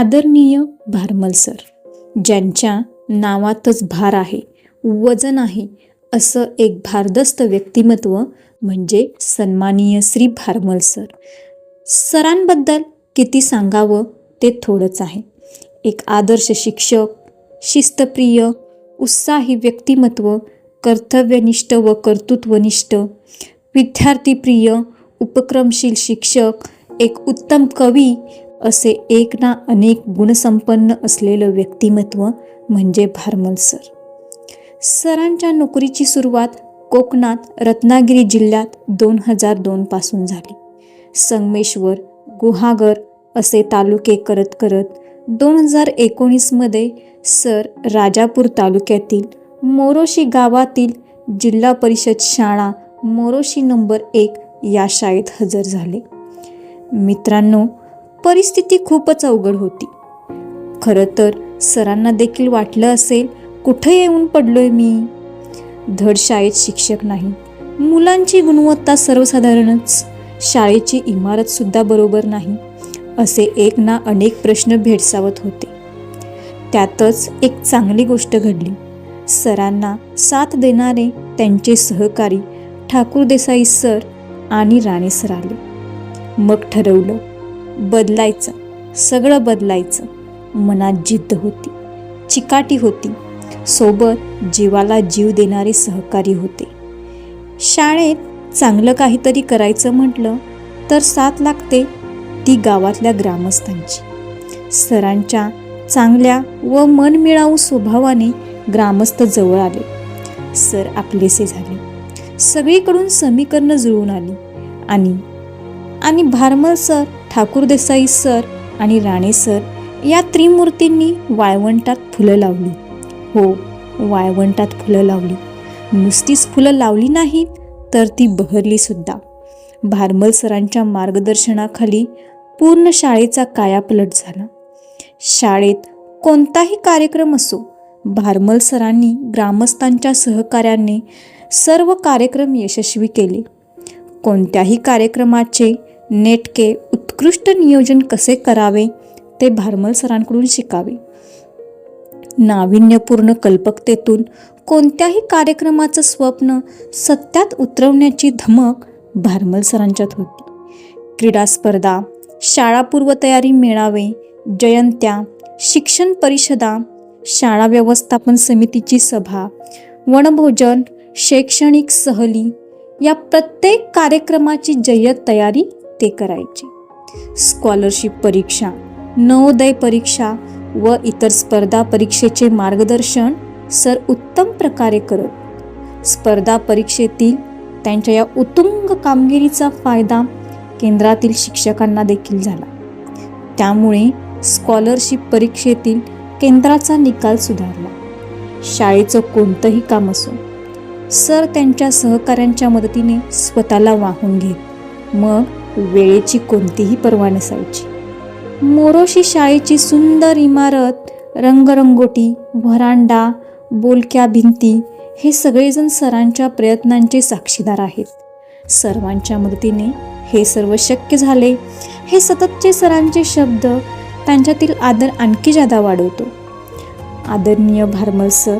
आदरणीय भारमल सर ज्यांच्या नावातच भार आहे वजन आहे असं एक भारदस्त व्यक्तिमत्व म्हणजे सन्मानीय श्री भारमल सर. सरांबद्दल किती सांगावं ते थोडंच आहे. एक आदर्श शिक्षक शिस्तप्रिय उत्साही व्यक्तिमत्व कर्तव्यनिष्ठ व कर्तृत्वनिष्ठ विद्यार्थीप्रिय उपक्रमशील शिक्षक एक उत्तम कवी असे एक ना अनेक गुणसंपन्न असलेलं व्यक्तिमत्व म्हणजे भारमल सर. सरांच्या नोकरीची सुरुवात कोकणात रत्नागिरी जिल्ह्यात दोन हजार दोनपासून झाली. संगमेश्वर गुहागर असे तालुके करत करत दोन हजार एकोणीसमध्ये सर राजापूर तालुक्यातील मोरोशी गावातील जिल्हा परिषद शाळा मोरोशी नंबर एक या शाळेत हजर झाले. मित्रांनो परिस्थिती खूपच अवघड होती. खरं तर सरांना देखील वाटलं असेल कुठे येऊन पडलोय मी? धड शाळेत शिक्षक नाही मुलांची गुणवत्ता सर्वसाधारणच. शाळेची इमारतसुद्धा बरोबर नाही असे एक ना अनेक प्रश्न भेडसावत होते. त्यातच एक चांगली गोष्ट घडली. सरांना साथ देणारे त्यांचे सहकारी ठाकूर देसाई सर आणि राणे सर आले. मग ठरवलं बदलायचं. सगळं बदलायचं. मनात जिद्द होती. चिकाटी होती. सोबत जीवाला जीव देणारे सहकारी होते. शाळेत चांगलं काहीतरी करायचं म्हटलं तर साथ लागते ती गावातल्या ग्रामस्थांची. सरांच्या चांगल्या व मनमिळावू स्वभावाने ग्रामस्थ जवळ आले. सर आपलेसे झाले. सगळीकडून समीकरणं जुळून आली. आणि आणि भारमल सर ठाकूर देसाई सर आणि राणे सर या त्रिमूर्तींनी वाळवंटात फुलं लावली. हो वाळवंटात फुलं लावली. नुसतीच फुलं लावली नाहीत तर ती बहरली सुद्धा. भारमल सरांच्या मार्गदर्शनाखाली पूर्ण शाळेचा कायापलट झाला. शाळेत कोणताही कार्यक्रम असो भारमल सरांनी ग्रामस्थांच्या सहकार्याने सर्व कार्यक्रम यशस्वी केले. कोणत्याही कार्यक्रमाचे नेटके उत्कृष्ट नियोजन कसे करावे ते भारमल सरांकडून शिकावे. नाविन्यपूर्ण कल्पकतेतून कोणत्याही कार्यक्रमाचं स्वप्न सत्यात उतरवण्याची धमक भारमल सरांच्यात होती. क्रीडा स्पर्धा शाळापूर्व तयारी मेळावे जयंत्या शिक्षण परिषदा शाळा व्यवस्थापन समितीची सभा वनभोजन शैक्षणिक सहली या प्रत्येक कार्यक्रमाची जय्यत तयारी ते करायचे. स्कॉलरशिप परीक्षा नवोदय परीक्षा व इतर स्पर्धा परीक्षेचे मार्गदर्शन सर उत्तम प्रकारे करत. स्पर्धा परीक्षेतील त्यांच्या या उत्तुंग कामगिरीचा फायदा केंद्रातील शिक्षकांना देखील झाला. त्यामुळे स्कॉलरशिप परीक्षेतील केंद्राचा निकाल सुधारला. शाळेचं कोणतंही काम असो सर त्यांच्या सहकाऱ्यांच्या मदतीने स्वतःला वाहून घेत मग वेळेची कोणतीही पर्वा नसायची. मोरोशी शाळेची सुंदर इमारत रंगरंगोटी व्हरांडा बोलक्या भिंती हे सगळेजण सरांच्या प्रयत्नांचे साक्षीदार आहेत. सर्वांच्या मदतीने हे सर्व शक्य झाले. हे सततचे सरांचे शब्द त्यांच्यातील आदर आणखी जादा वाढवतो. आदरणीय भारमल सर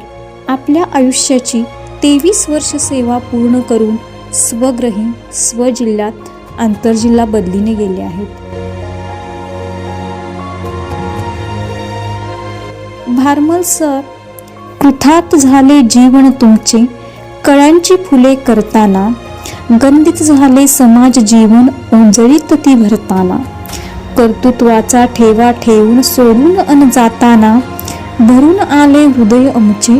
आपल्या आयुष्याची तेवीस वर्ष सेवा पूर्ण करून स्वग्रही स्वजिल्ह्यात आंतरजिल्हा बदलीने गेले आहेत. भारमल सर कृतार्थ झाले जीवन तुमचे कळ्यांची फुले करताना गंधित झाले समाज जीवन ओंजळीत ती भरताना कर्तृत्वाचा ठेवा ठेवून सोडून अन जाताना भरून आले हृदय आमचे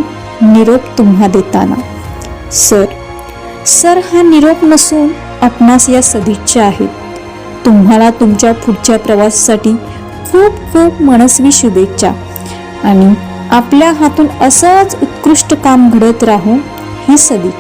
निरोप तुम्हा देताना. सर सर हा निरोप नसून आपणास या सदिच्छा आहेत. तुम्हाला तुमच्या पुढच्या प्रवासासाठी खूप खूप मनस्वी शुभेच्छा. आणि आपल्या हातून असंच उत्कृष्ट काम घडत राहू ही सदिच्छा.